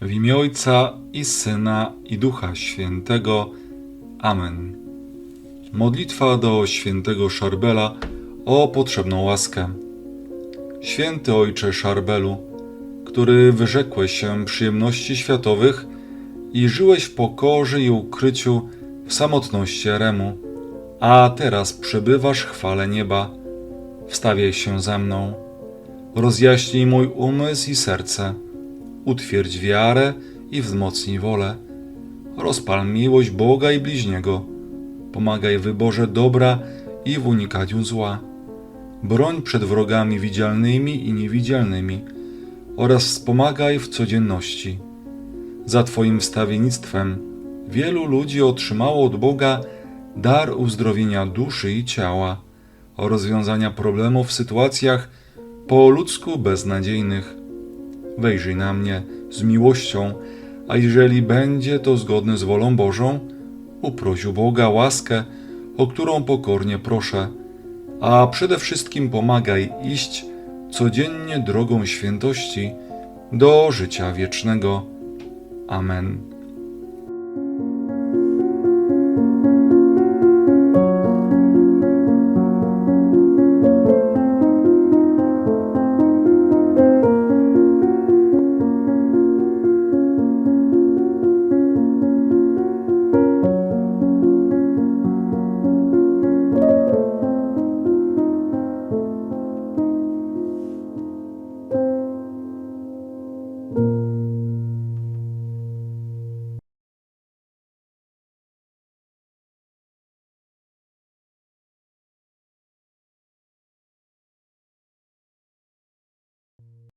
W imię Ojca i Syna i Ducha Świętego. Amen. Modlitwa do świętego Szarbela o potrzebną łaskę. Święty Ojcze Szarbelu, który wyrzekłeś się przyjemności światowych i żyłeś w pokorze i ukryciu w samotności Eremu, a teraz przybywasz chwale nieba. Wstawiaj się ze mną, rozjaśnij mój umysł i serce, utwierdź wiarę i wzmocnij wolę, rozpal miłość Boga i bliźniego, pomagaj w wyborze dobra i w unikaniu zła, broń przed wrogami widzialnymi i niewidzialnymi oraz wspomagaj w codzienności. Za Twoim wstawiennictwem wielu ludzi otrzymało od Boga dar uzdrowienia duszy i ciała, rozwiązania problemów w sytuacjach po ludzku beznadziejnych. Wejrzyj na mnie z miłością, a jeżeli będzie to zgodne z wolą Bożą, uproś u Boga łaskę, o którą pokornie proszę, a przede wszystkim pomagaj iść codziennie drogą świętości do życia wiecznego. Amen.